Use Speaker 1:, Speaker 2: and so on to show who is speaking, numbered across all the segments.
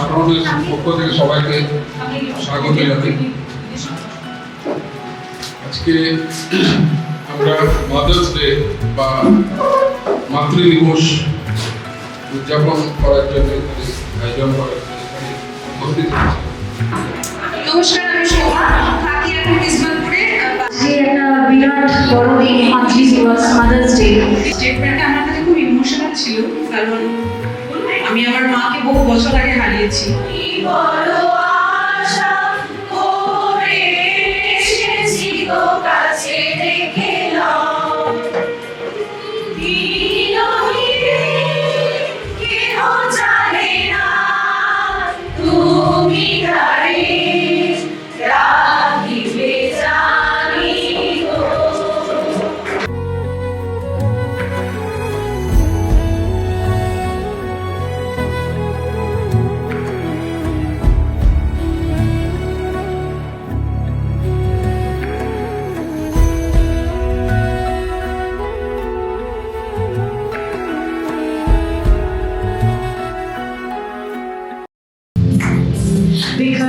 Speaker 1: আরনের পক্ষ থেকে সবাইকে স্বাগত জানাই। আজকে আমরা মাদার্স ডে বা মাতৃ দিবস উদযাপন করার জন্য আয়োজন করার উপস্থিত
Speaker 2: নমস্কার আমি থাকি এখন কিসমতপুরে
Speaker 3: একটা বিরাট বড় দিন মাতৃ দিবস মাদার্স ডে
Speaker 2: স্টেটমেন্টটা আমার কাছে খুব ইমোশনাল ছিল কারণ বহু বছর আগে হারিয়েছি।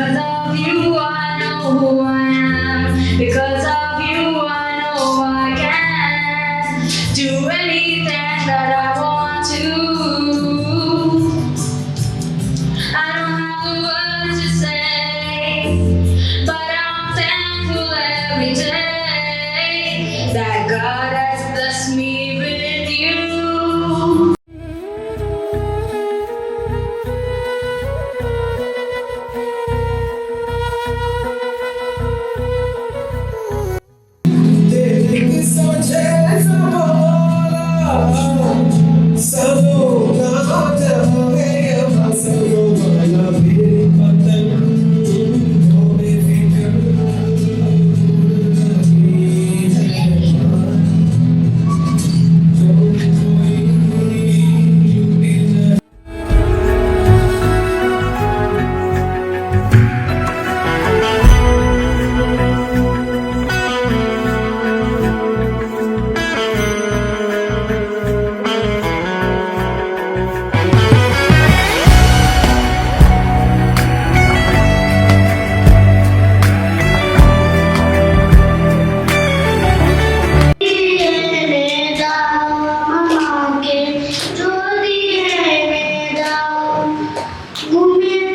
Speaker 3: Because of you, I know who I am. Because of you, I know I can do anything that I want to. I don't have the words to say, but I'm thankful every day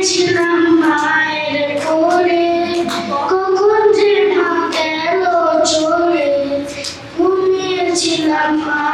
Speaker 4: ঘুমিয়েছিলাম মায়ের কোলে। কখন যে মা গেল চলে ঘুমিয়েছিলাম মায়ের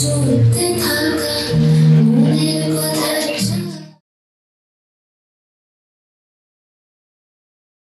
Speaker 4: to the top.